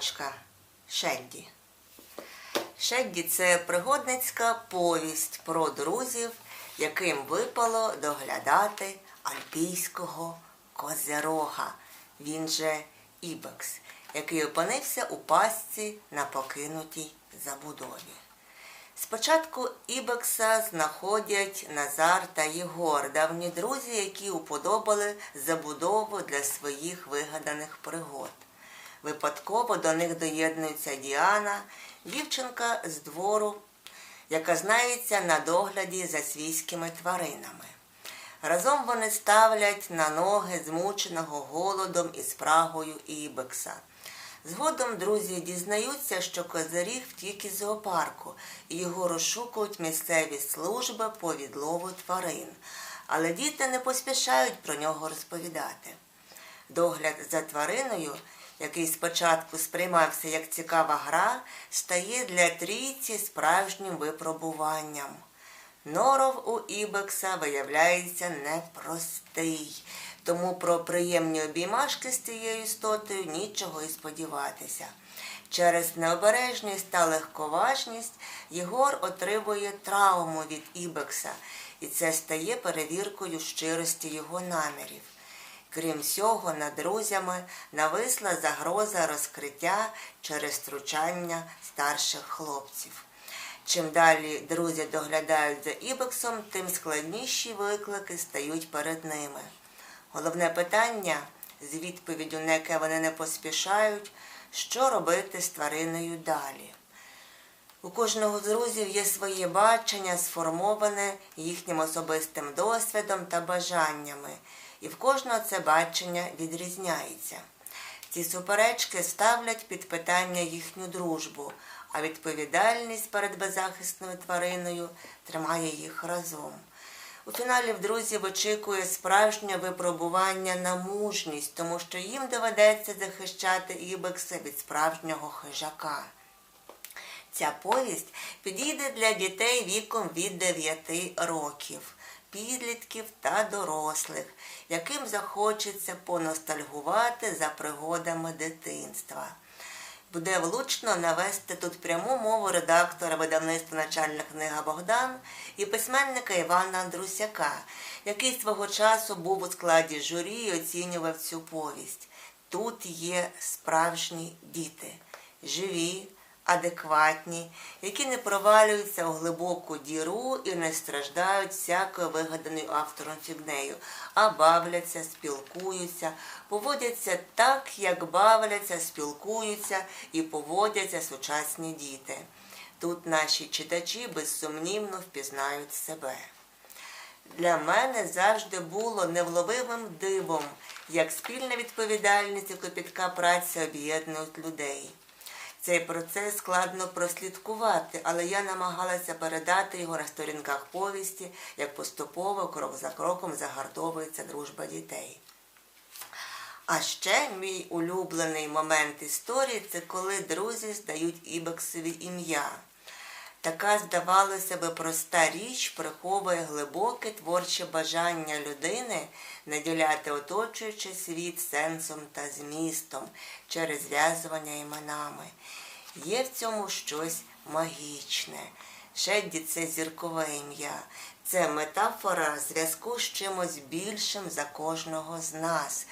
Швачка Шедді. Шедді це пригодницька повість про друзів, яким випало доглядати альпійського козерога, він же Ібекс, який опинився у пастці на покинутій забудові. Спочатку Ібекса знаходять Назар та Єгор, давні друзі, які уподобали забудову для своїх вигаданих пригод. Випадково до них доєднується Діана, дівчинка з двору, яка знається на догляді за свійськими тваринами. Разом вони ставлять на ноги змученого голодом і спрагою Ібекса. Згодом друзі дізнаються, що Козиріг втік із зоопарку і його розшукують місцеві служби по відлову тварин. Але діти не поспішають про нього розповідати. Догляд за твариною, який спочатку сприймався як цікава гра, стає для трійці справжнім випробуванням. Норов у Ібекса виявляється непростий, тому про приємні обіймашки з цією істотою нічого і сподіватися. Через необережність та легковажність Єгор отримує травму від Ібекса, і це стає перевіркою щирості його намірів. Крім всього, над друзями нависла загроза розкриття через втручання старших хлопців. Чим далі друзі доглядають за Ібексом, тим складніші виклики стають перед ними. Головне питання, з відповіддю на яке вони не поспішають, що робити з твариною далі. У кожного з друзів є своє бачення, сформоване їхнім особистим досвідом та бажаннями, і в кожного це бачення відрізняється. Ці суперечки ставлять під питання їхню дружбу, а відповідальність перед беззахисною твариною тримає їх разом. У фіналі в друзів очікує справжнє випробування на мужність, тому що їм доведеться захищати Ібекса від справжнього хижака. Ця повість підійде для дітей віком від 9 років, підлітків та дорослих, яким захочеться поностальгувати за пригодами дитинства. Буде влучно навести тут пряму мову редактора видавництва начальна книга Богдан і письменника Івана Андрусяка, який свого часу був у складі журі і оцінював цю повість. Тут є справжні діти, живі, адекватні, які не провалюються у глибоку діру і не страждають всякою вигаданою автором фігнею, а бавляться, спілкуються, поводяться так, як бавляться, спілкуються і поводяться сучасні діти. Тут наші читачі безсумнівно впізнають себе. Для мене завжди було невловимим дивом, як спільна відповідальність і копітка праця об'єднують людей. Цей процес складно прослідкувати, але я намагалася передати його на сторінках повісті, як поступово, крок за кроком загартовується дружба дітей. А ще мій улюблений момент історії це коли друзі здають Ібексові ім'я. Така, здавалося би, проста річ приховує глибоке творче бажання людини наділяти оточуючий світ сенсом та змістом через зв'язування іменами. Є в цьому щось магічне. Шедді це зіркове ім'я, це метафора зв'язку з чимось більшим за кожного з нас.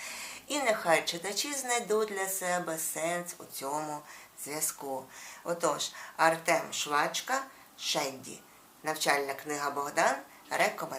І нехай читачі знайдуть для себе сенс у цьому зв'язку. Отож, Артем Швачка, Шенді. Навчальна книга Богдан рекомендує.